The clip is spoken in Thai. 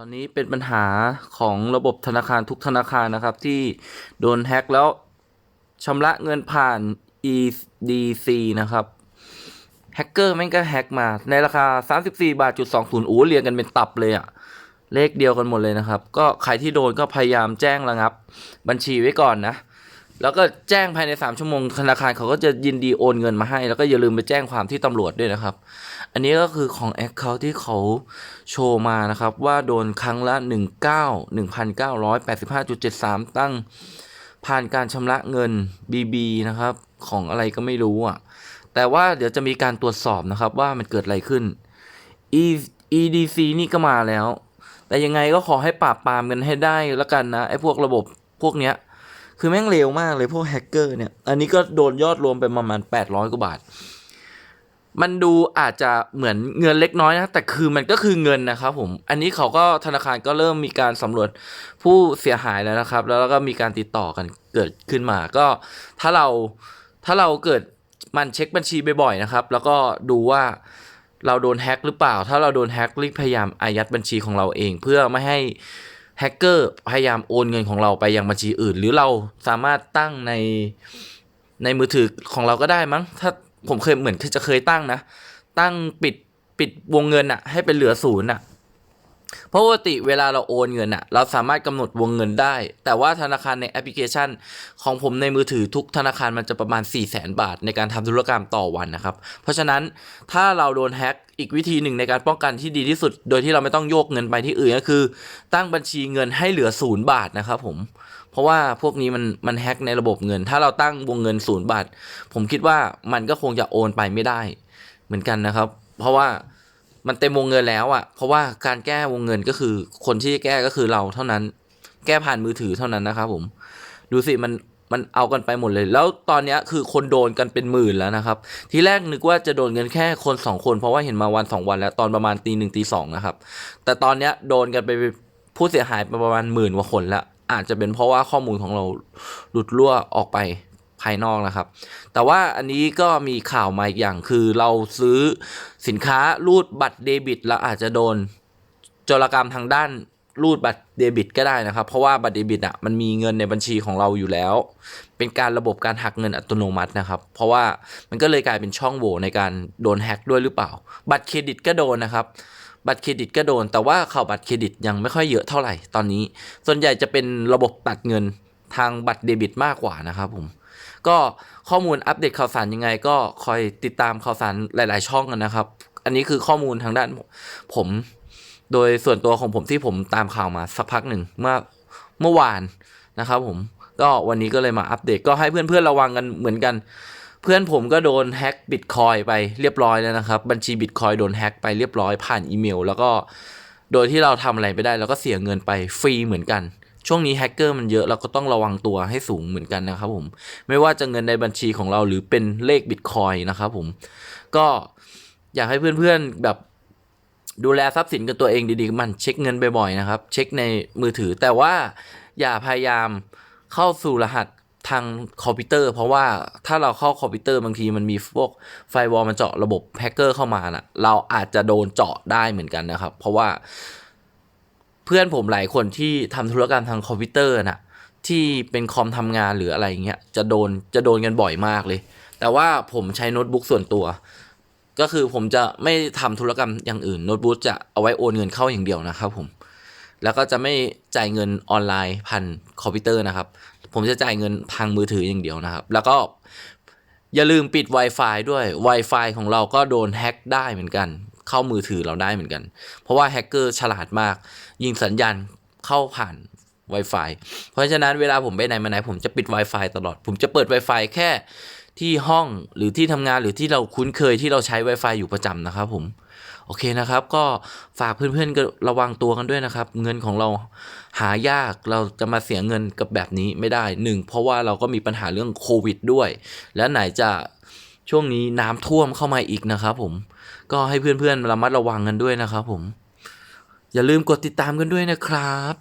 ตอนนี้เป็นปัญหาของระบบธนาคารทุกธนาคารนะครับ ที่โดนแฮ็กแล้วชำระเงินผ่าน EDC นะครับแฮกเกอร์แม่งก็แฮ็กมาในราคา 34 บาทจุด20โอ้เรียงกันเป็นตับเลยอะเลขเดียวกันหมดเลยนะครับ ก็ใครที่โดนก็พยายามแจ้งระงับ บัญชีไว้ก่อนนะ แล้วก็แจ้งภายใน 3 ชั่วโมงธนาคารเขาก็จะยินดีโอนเงินมาให้ แล้วก็อย่าลืมไปแจ้งความที่ตำรวจด้วยนะครับ อันนี้ก็คือของ Account ที่เขาโชว์มานะครับ ว่าโดนครั้งละ 19 1,985.73 ตั้ง ผ่านการชำระเงิน BB นะครับ ของอะไรก็ไม่รู้อะ แต่ว่าเดี๋ยวจะมีการตรวจสอบนะครับว่ามันเกิดอะไรขึ้น E EDC นี่ก็มาแล้ว แต่ยังไงก็ขอให้ปราบปรามกันให้ได้แล้วกันนะไอ้พวกระบบพวกเนี้ย คือแม่งเร็วมากเลยพวกแฮกเกอร์เนี่ย อันนี้ก็โดนยอดรวมไปประมาณ 800 กว่าบาท มันดูอาจจะเหมือนเงินเล็กน้อยนะ แต่คือมันก็คือเงินนะครับผม อันนี้เขาก็ธนาคารก็เริ่มมีการสำรวจผู้เสียหายแล้วนะครับ แล้วก็มีการติดต่อกันเกิดขึ้นมา ก็ถ้าเราถ้าเราเกิดมันเช็คบัญชีบ่อยๆนะครับ แล้วก็ดูว่าเราโดนแฮ็กหรือเปล่า ถ้าเราโดนแฮ็กรีบพยายามอายัดบัญชีของเราเอง เพื่อไม่ให้ แฮกเกอร์พยายามโอนเงินของเราไปยังบัญชีอื่น หรือเราสามารถตั้งในในมือถือของเราก็ได้มั้ง ถ้าผมเคยเหมือนจะเคยตั้งนะ ตั้งปิดปิดวงเงินอะให้เป็นเหลือศูนย์อะ เพราะปกติเวลาเราโอนเงินอะเราสามารถกำหนดวงเงินได้ แต่ว่าธนาคารในแอปพลิเคชัน ของผมในมือถือทุกธนาคารมันจะประมาณ 4 0 0แสนบาทในการทำธุรกรรมต่อวันนะครับ เพราะฉะนั้นถ้าเราโดนแฮ็กอีกวิธีหนึ่งในการป้องกันที่ดีที่สุด โดยที่เราไม่ต้องโยกเงินไปที่อื่นก็คือ ตั้งบัญชีเงินให้เหลือศูนย์บาทนะครับผมเพราะว่าพวกนี้มันมันแฮ็กในระบบเงิน ถ้าเราตั้งวงเงินศูนย์บาท ผมคิดว่ามันก็คงจะโอนไปไม่ได้ เหมือนกันนะครับ เพราะว่า มันเต็มวงเงินแล้วอะ่ะ เพราะว่าการแก้วงเงินก็คือ คนที่แก้ก็คือเราเท่านั้น แก้ผ่านมือถือเท่านั้นนะครับผม ดูสิมันมันเอากันไปหมดเลย แล้วตอนนี้คือคนโดนกันเป็นหมื่นแล้วนะครับ ทีแรกนึกว่าจะโดนกันแค่คนสองคน เพราะว่าเห็นมาวันสองวันแล้วตอนประมาณตีหนึ่งตีสองนะครับ แต่ตอนนี้โดนกันไปผู้เสียหายประมาณหมื่นกว่าคนแล้วอาจจะเป็นเพราะว่าข้อมูลของเราหลุดรั่วออกไปายนอกนะครับ แต่ว่าอันนี้ก็มีข่าวมาอีกอย่างคือเราซื้อสินค้ารูดบัตรเดบิตแล้วอาจจะโดนโจรกรรมทางด้านรูดบัตรเดบิตก็ได้นะครับ เพราะว่าบัตรเดบิตอะมันมีเงินในบัญชีของเราอยู่แล้ว เป็นการระบบการหักเงินอัตโนมัตินะครับ เพราะว่ามันก็เลยกลายเป็นช่องโหว่ในการโดนแฮ็กด้วยหรือเปล่า บัตรเครดิตก็โดนนะครับบัตรเครดิตก็โดน แต่ว่าข่าวบัตรเครดิตยังไม่ค่อยเยอะเท่าไหร่ตอนนี้ ส่วนใหญ่จะเป็นระบบตัดเงิน ทางบัตรเดบิตมากกว่านะครับผม ก็ข้อมูลอัปเดตข่าวสารยังไง ก็คอยติดตามข่าวสารหลาย ๆ ช่องกันนะครับ อันนี้คือข้อมูลทางด้านผม โดยส่วนตัวของผมที่ผมตามข่าวมาสักพักหนึ่งเมื่อเมื่อวานนะครับ ผมก็วันนี้ก็เลยมาอัปเดตก็ให้เพื่อนๆระวังกันเหมือนกัน เพื่อนผมก็โดนแฮ็กบิตคอยไปเรียบร้อยแล้วนะครับ บัญชีบิตคอยโดนแฮ็กไปเรียบร้อยผ่านอีเมล แล้วก็โดยที่เราทำอะไรไม่ได้เราก็เสียเงินไปฟรีเหมือนกัน ช่วงนี้แฮกเกอร์มันเยอะเราก็ต้องระวังตัวให้สูงเหมือนกันนะครับผม ไม่ว่าจะเงินในบัญชีของเราหรือเป็นเลขบิตคอยนะครับผม ก็อยากให้เพื่อนๆแบบดูแลทรัพย์สินกับตัวเองดีๆ มันเช็คเงินบ่อยๆนะครับ เช็คในมือถือ แต่ว่าอย่าพยายามเข้าสู่รหัสทางคอมพิวเตอร์ เพราะว่าถ้าเราเข้าคอมพิวเตอร์บางทีมันมีพวกไฟวอลมันเจาะระบบแฮกเกอร์เข้ามาน่ะ เราอาจจะโดนเจาะได้เหมือนกันนะครับ เพราะว่า เพื่อนผมหลายคนที่ทำธุรกรรมทางคอมพิวเตอร์น่ะ ที่เป็นคอมทำงานหรืออะไรเงี้ยจะโดนจะโดนกันบ่อยมากเลย แต่ว่าผมใช้โน้ตบุ๊กส่วนตัว ก็คือผมจะไม่ทำธุรกรรมอย่างอื่นโน้ตบุ๊กจะเอาไว้โอนเงินเข้าอย่างเดียวนะครับผม แล้วก็จะไม่จ่ายเงินออนไลน์ผ่านคอมพิวเตอร์นะครับ ผมจะจ่ายเงินทางมือถืออย่างเดียวนะครับ แล้วก็อย่าลืมปิด Wi-Fi ด้วย Wi-Fi ของเราก็โดนแฮ็กได้เหมือนกัน เข้ามือถือเราได้เหมือนกัน เพราะว่าแฮกเกอร์ฉลาดมาก ยิงสัญญาณเข้าผ่าน Wi-Fi เพราะฉะนั้นเวลาผมไปไหนมาไหนผมจะปิด Wi-Fi ตลอด ผมจะเปิด Wi-Fi แค่ที่ห้องหรือที่ทำงานหรือที่เราคุ้นเคยที่เราใช้ Wi-Fi อยู่ประจำนะครับผม โอเคนะครับ ก็ฝากเพื่อนๆระวังตัวกันด้วยนะครับ เงินของเราหายากเราจะมาเสียเงินกับแบบนี้ไม่ได้หนึ่งเพราะว่าเราก็มีปัญหาเรื่องโควิดด้วย และไหนจะ ช่วงนี้น้ำท่วมเข้ามาอีกนะครับผม ก็ให้เพื่อนๆระมัดระวังกันด้วยนะครับผม อย่าลืมกดติดตามกันด้วยนะครับ